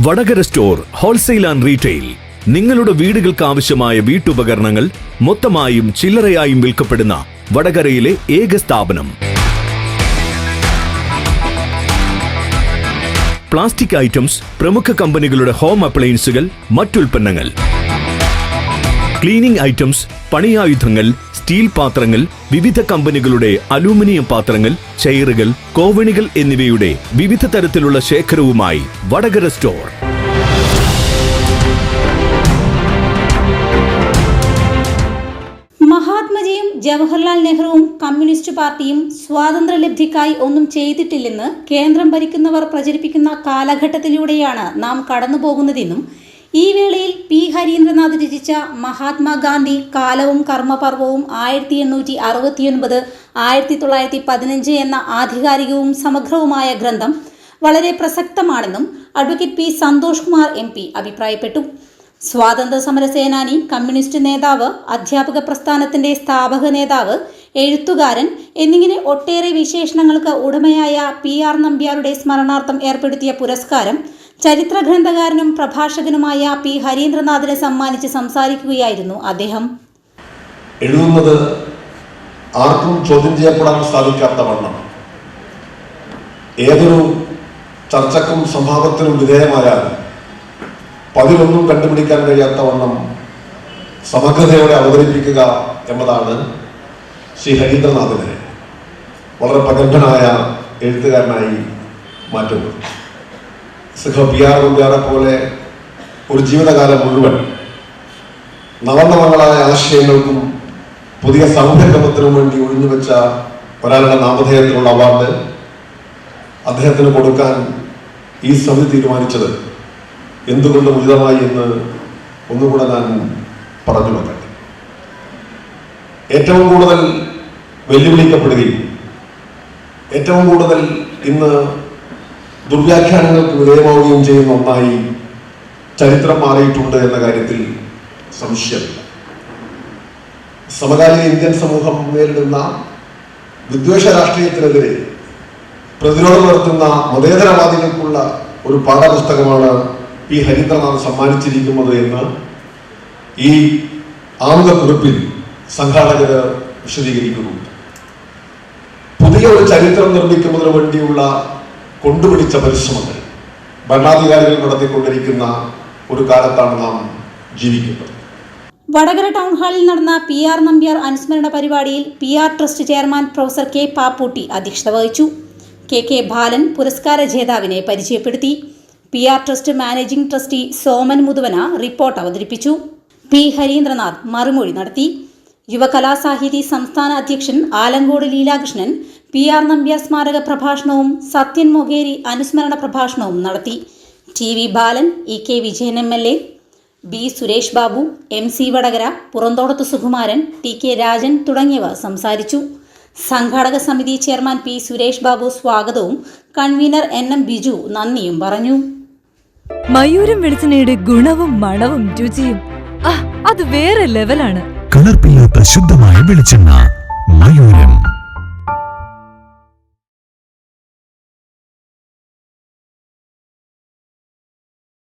Vadakara store wholesale and retail. നിങ്ങളുടെ വീടുകൾക്ക് ആവശ്യമായ വീട്ടുപകരണങ്ങൾ മൊത്തമായും ചില്ലറയായും വിൽക്കപ്പെടുന്ന വടകരയിലെ ഏക സ്ഥാപനം. പ്ലാസ്റ്റിക് ഐറ്റംസ് പ്രമുഖ കമ്പനികളുടെ ഹോം അപ്ലയൻസുകൾ മറ്റുൽപ്പന്നങ്ങൾ. ക്ലീനിംഗ് ഐറ്റംസ് പണിയായുധങ്ങൾ സ്റ്റീൽ പാത്രങ്ങൾ വിവിധ കമ്പനികളുടെ അലൂമിനിയം പാത്രങ്ങൾ ചെയറുകൾ കോവണികൾ എന്നിവയുടെ വിവിധ തരത്തിലുള്ള ശേഖരവുമായി വടകര സ്റ്റോർ. മഹാത്മജിയും ജവഹർലാൽ നെഹ്റുവും കമ്മ്യൂണിസ്റ്റ് പാർട്ടിയും സ്വാതന്ത്ര്യലബ്ധിക്കായി ഒന്നും ചെയ്തിട്ടില്ലെന്ന് കേന്ദ്രം ഭരിക്കുന്നവർ പ്രചരിപ്പിക്കുന്ന കാലഘട്ടത്തിലൂടെയാണ് നാം കടന്നുപോകുന്നതെന്നും ഈ വേളയിൽ പി. ഹരീന്ദ്രനാഥ് രചിച്ച മഹാത്മാഗാന്ധി കാലവും കർമ്മപർവവും ആയിരത്തി എണ്ണൂറ്റി അറുപത്തിയൊൻപത് ആയിരത്തി തൊള്ളായിരത്തി പതിനഞ്ച് എന്ന ആധികാരികവും സമഗ്രവുമായ ഗ്രന്ഥം വളരെ പ്രസക്തമാണെന്നും advocate P. Santhosh Kumar M. P. അഭിപ്രായപ്പെട്ടു. സ്വാതന്ത്ര്യ സമര സേനാനി കമ്മ്യൂണിസ്റ്റ് നേതാവ് അധ്യാപക പ്രസ്ഥാനത്തിന്റെ സ്ഥാപക നേതാവ് എഴുത്തുകാരൻ എന്നിങ്ങനെ ഒട്ടേറെ വിശേഷണങ്ങൾക്ക് ഉടമയായ പി. ആർ. നമ്പ്യാരുടെ സ്മരണാർത്ഥം ഏർപ്പെടുത്തിയ പുരസ്കാരം ചരിത്ര ഗ്രന്ഥകാരനും പ്രഭാഷകനുമായ പി. ഹരീന്ദ്രനാഥിനെ സമ്മാനിച്ച് സംസാരിക്കുകയായിരുന്നു അദ്ദേഹം. എഴുതുന്നത് ആർക്കും ചോദ്യം ചെയ്യപ്പെടാൻ സാധിക്കാത്ത വണ്ണം. ഏതൊരു ചർച്ചക്കും സംഭാവത്തിനും വിധേയമായാൽ പതിലൊന്നും കണ്ടുപിടിക്കാൻ കഴിയാത്ത വണ്ണം സമഗ്രതയോടെ അവതരിപ്പിക്കുക എന്നതാണ് ശ്രീ ഹരീന്ദ്രനാഥിനെ വളരെ പ്രഗത്ഭനായ എഴുത്തുകാരനായി മാറ്റുന്നത് സുഖ പി ആർ പോലെ ഒരു ജീവിതകാലം മുഴുവൻ നവനവങ്ങളായ ആശയങ്ങൾക്കും പുതിയ സംരംഭത്തിനും വേണ്ടി ഒഴിഞ്ഞുവെച്ച ഒരാളുടെ നാമധേയത്തിലുള്ള അവാർഡ് അദ്ദേഹത്തിന് കൊടുക്കാൻ ഈ സമിതി തീരുമാനിച്ചത് എന്തുകൊണ്ട് ഉചിതമായി എന്ന് ഒന്നുകൂടെ ഞാൻ പറഞ്ഞു വെക്കട്ടെ ഏറ്റവും കൂടുതൽ വെല്ലുവിളിക്കപ്പെടുകയും ഏറ്റവും കൂടുതൽ ഇന്ന് ദുർവ്യാഖ്യാനങ്ങൾക്ക് വിധേയമാവുകയും ചെയ്യുന്ന ഒന്നായി ചരിത്രം മാറിയിട്ടുണ്ട് എന്ന കാര്യത്തിൽ സംശയമില്ല സമകാലിക ഇന്ത്യൻ സമൂഹം നേരിടുന്ന വിദ്വേഷ രാഷ്ട്രീയത്തിനെതിരെ പ്രതിരോധം നടത്തുന്ന മതേതരവാദികൾക്കുള്ള ഒരു പാഠപുസ്തകമാണ് പി ഹരീന്ദ്രനാഥ് സമ്മാനിച്ചിരിക്കുന്നത് എന്ന് ഈ ആമുഖക്കുറിപ്പിൽ സംഘാടകർ വിശദീകരിക്കുന്നുണ്ട് പുതിയ ഒരു ചരിത്രം നിർമ്മിക്കുന്നതിന് വേണ്ടിയുള്ള കൊണ്ടുപിടിച്ച പരിശ്രമങ്ങൾ ഭരണാധികാരികൾ നടത്തിക്കൊണ്ടിരിക്കുന്ന ഒരു കാലത്താണ് നാം ജീവിക്കുന്നത്. വടകര ടൗൺ ഹാളിൽ നടന്ന പി ആർ നമ്പ്യാർ അനുസ്മരണ പരിപാടിയിൽ P R trust chairman professor K Pappootty അധ്യക്ഷത വഹിച്ചു. കെ കെ ബാലൻ പുരസ്കാര ജേതാവിനെ പരിചയപ്പെടുത്തി. P R trust managing trustee Soman Muthuvana report അവതരിപ്പിച്ചു. പി ഹരീന്ദ്രനാഥ് മറുമൊഴി നടത്തി. യുവകലാസാഹിതി സംസ്ഥാന അധ്യക്ഷൻ ആലങ്കോട് ലീലാകൃഷ്ണൻ പി ആർ നമ്പ്യാർ സ്മാരക പ്രഭാഷണവും സത്യൻ മൊകേരി അനുസ്മരണ പ്രഭാഷണവും നടത്തി. T V Balan E K Vijayan M L A B Suresh Babu M C Vadakara Puranthodath Sukumaran T K Rajan തുടങ്ങിയവർ സംസാരിച്ചു. സംഘാടക സമിതി ചെയർമാൻ പി സുരേഷ് ബാബു സ്വാഗതവും കൺവീനർ എൻ എം ബിജു നന്ദിയും പറഞ്ഞു. മയൂരം വെളിച്ചെണ്ണയുടെ ഗുണവും മണവും രുചിയും. ആ അത് വേറെ ലെവലാണ് കലർപ്പില്ലാത്ത ശുദ്ധമായ വെളിച്ചെണ്ണ മയൂരം.